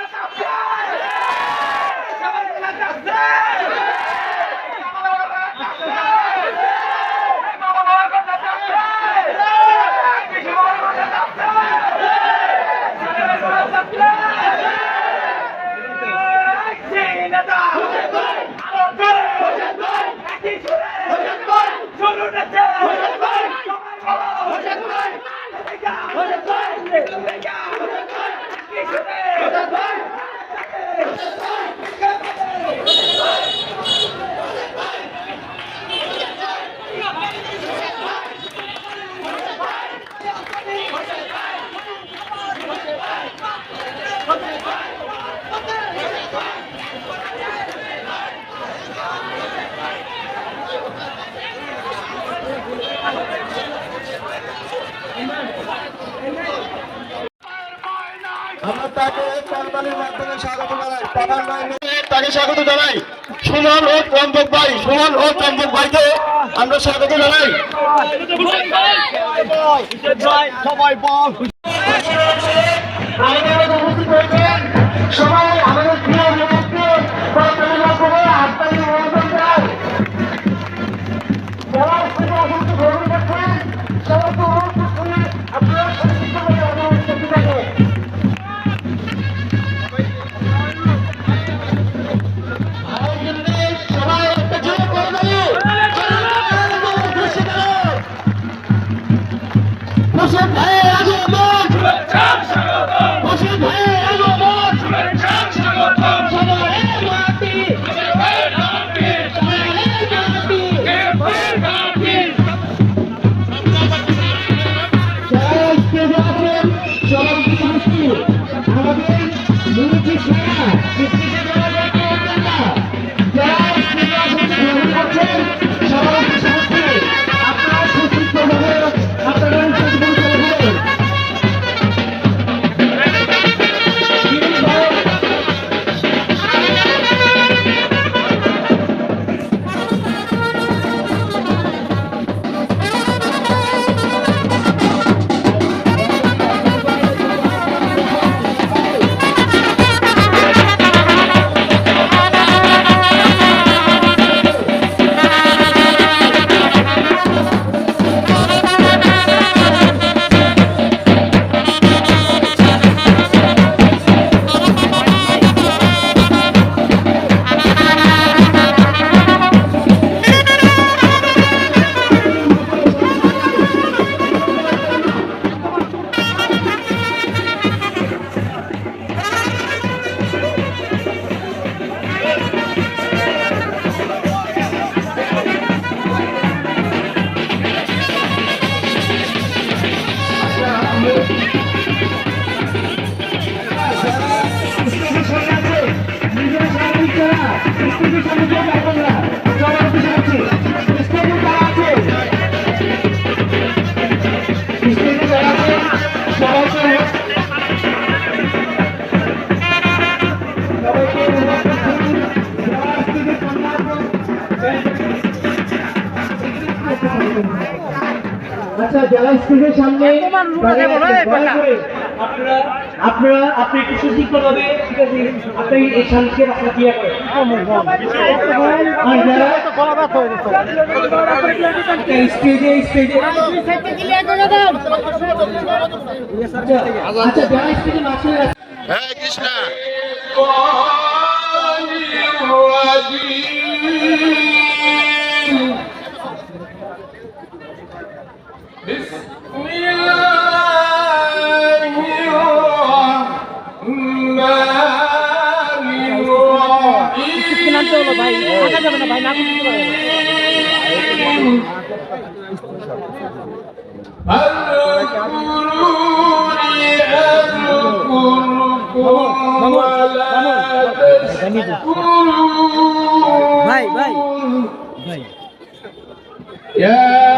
Let's go! Come on! আমরা তাকে করবানির মাধ্যমে স্বাগত জানাই। প্রধান বাহিনী তাকে স্বাগত জানাই। সুমন ও চম্পক ভাই সুমন ও চম্পক ভাইকে আমরা স্বাগত জানাই। আমাদের মধ্যে সবাই আমাদের প্রিয় নেতাকে যারা আচ্ছা যারা সামনে আপনারা আপনারা আপনি একটু সুশৃঙ্খলভাবে ঠিক আছে? আপনি এই সামনে আপনার ক্রিয়া করেন স্টেজে স্টেজে। আচ্ছা আচ্ছা স্টেজে মাঝখানে হ্যাঁ কৃষ্ণা। নামতে হলো ভাই থাকা যাবে না ভাই না করতে পারে ভাই ভাই ভাই يا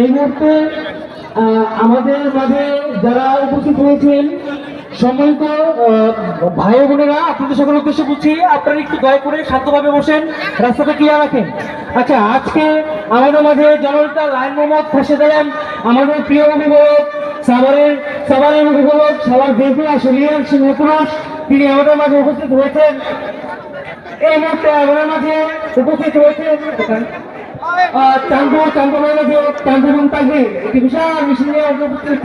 এই মুহূর্তে আমাদের মাঝে যারা উপস্থিত হয়েছেন সম্মানিত ভাই বোনেরা, আপনাদের সকলের উদ্দেশ্যে বলছি, আপনারা একটু দয়া করে শান্তভাবে বসেন, রাস্তাটা ক্লিয়ার রাখেন। আচ্ছা আজকে আমাদের মাঝে জননেতা লাইন মোহাম্মদ ফাঁসে দিলেন আমাদের প্রিয় অভিভাবক, সাভারের সাভারের অভিভাবক সবার দেখে আসলিয়ান সিংহপুরুষ তিনি আমাদের মাঝে উপস্থিত হয়েছেন এই মুহূর্তে আমাদের মাঝে উপস্থিত হয়েছেন আহ, চান্দু চান্দু যে চান্দু মুমতাজি একটি বিশাল মিছিল উপস্থিত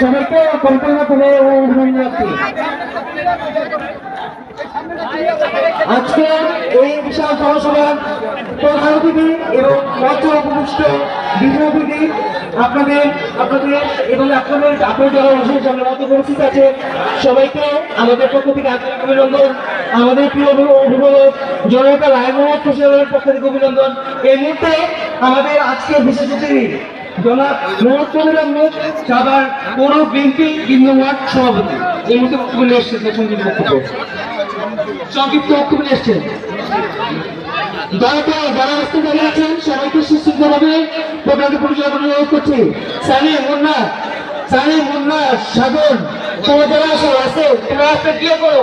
সবাইকে কল্পনা করে অভিনন্দন জানাচ্ছি। আজকে এই বিশাল জনসভার প্রধান অতিথি এবং মঞ্চ উপবিষ্ট বিশেষ অতিথি আপনাদের আপনাদের এবং আপনাদের আপনার যারা জনের মধ্যে উপস্থিত আছে। সবাইকে আমাদের পক্ষ থেকে আন্তরিক অভিনন্দন। আমাদের প্রিয় অভিভাবক জনতা রায় মোহাম্মদ খুশিয়ালের পক্ষ থেকে অভিনন্দন। এই মুহূর্তে আমাদের আজকে বিশেষ অতিথি, জনাব মোহাম্মদ সাবার বিএনপি সভাপতি। এই মুহূর্তে বক্তব্য নিয়ে বক্তব্য। বক্তব্য নিয়ে সানি সাগর, তোমরা আসো আছে তোমরা ক্লিয়ার করো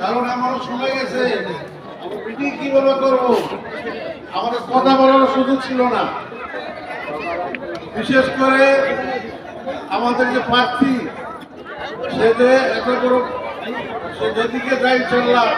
কারণ এমন সময় গেছে। মিটিং কীভাবে করব? আমাদের কথা বলার সুযোগ ছিল না। বিশেষ করে আমাদের যে প্রার্থী সে যে এত বড় সে যেদিকে যাই চললাম